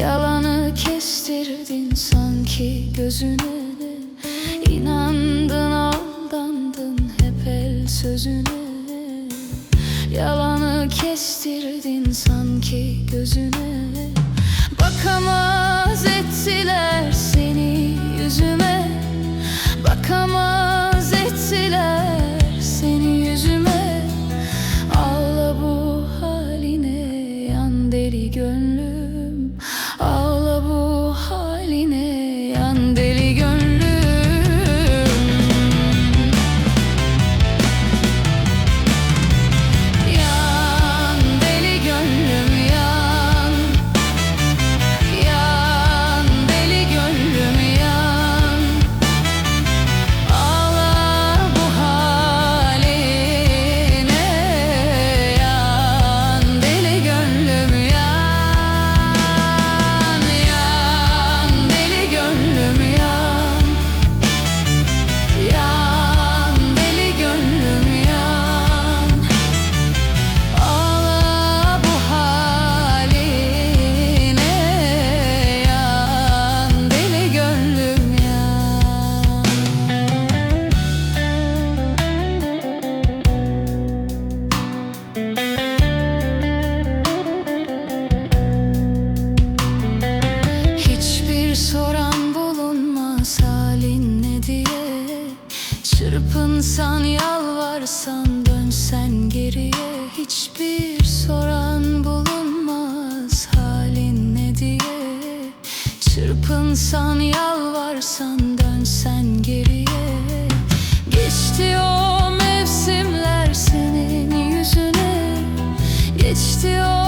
Yalanı kestirdin sanki gözüne. İnandın aldandın hep el sözüne. Yalanı kestirdin sanki gözüne. Bakamaz soran bulunmaz halin ne diye? Çırpınsan yalvarsan dönsen geriye. Hiçbir soran bulunmaz halin ne diye? Çırpınsan yalvarsan dönsen geriye. Geçti o mevsimler senin yüzüne. Geçti o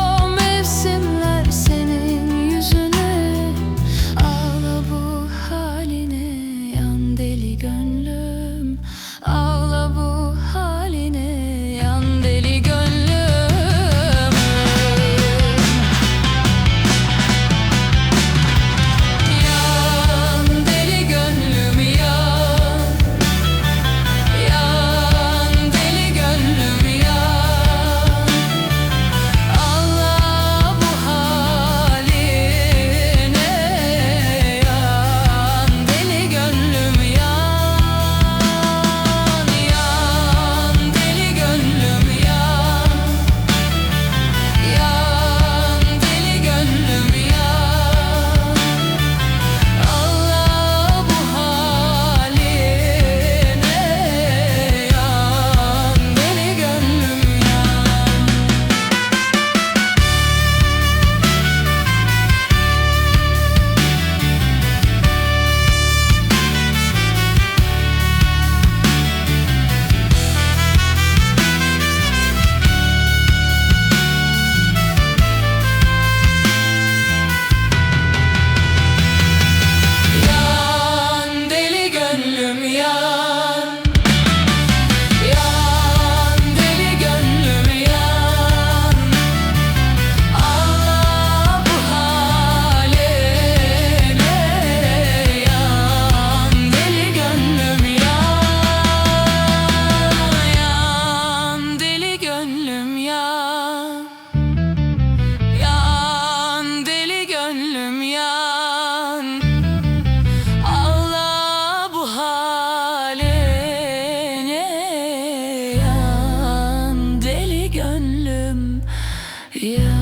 uyan Allah bu haline yan? Deli gönlüm yan.